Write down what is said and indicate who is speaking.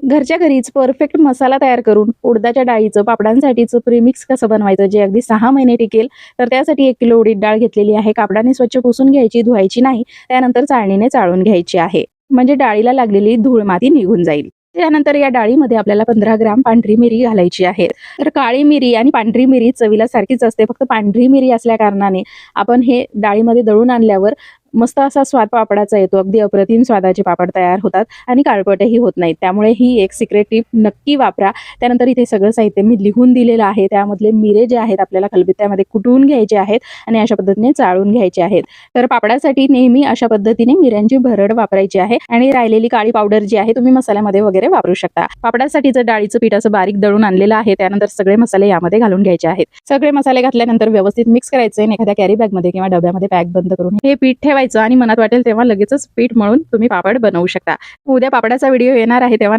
Speaker 1: घरच्या घरीच परफेक्ट मसाला तयार करून उडदाच्या डाळीचं पापडांसाठीचं प्रीमिक्स कसं बनवायचं जे अगदी सहा महिने टिकेल तर त्यासाठी एक किलो उडीद डाळ घेतलेली आहे. कापडाने स्वच्छ पुसून घ्यायची धुवायची नाही. त्यानंतर चाळणीने चाळून घ्यायची आहे. म्हणजे डाळीला लागलेली धूळ माती निघून जाईल. त्यानंतर या डाळीमध्ये आपल्याला पंधरा ग्राम पांढरी मिरी घालायची आहे. तर काळी मिरी आणि पांढरी मिरी चवीला सारखीच असते. फक्त पांढरी मिरी असल्या कारणाने आपण हे डाळीमध्ये दळून आणल्यावर मस्त असा स्वाद पापडाचा येतो. अगदी अप्रतिम स्वादाचे पापड तयार होतात आणि काळपटही होत नाहीत. त्यामुळे ही एक सिक्रेट टिप नक्की वापरा. त्यानंतर इथे सगळं साहित्य मी लिहून दिलेलं आहे. त्यामधले मिरे जे आहेत आपल्याला खलबत्त्यामध्ये कुटून घ्यायचे आहेत आणि अशा पद्धतीने चाळून घ्यायचे आहेत. तर पापडासाठी नेहमी अशा पद्धतीने मिऱ्यांची भरड वापरायची आहे आणि राहिलेली काळी पावडर जी आहे तुम्ही मसाल्यामध्ये वगैरे वापरू शकता. पापडासाठीचं डाळीचं पीठ असं बारीक दळून आणलेलं आहे त्यानंतर सगळे मसाले यामध्ये घालून घ्यायचे आहेत. सगळे मसाले घातल्यानंतर व्यवस्थित मिक्स करायचे एखाद्या कॅरी बॅगमध्ये किंवा डब्यामध्ये पॅक बंद करून हे पीठ ठेवायचं आणि मनात वाटेल तेव्हा लगेचच पीठ मळून तुम्ही पापड बनवू शकता. उद्या पापडाचा व्हिडिओ येणार आहे तेव्हा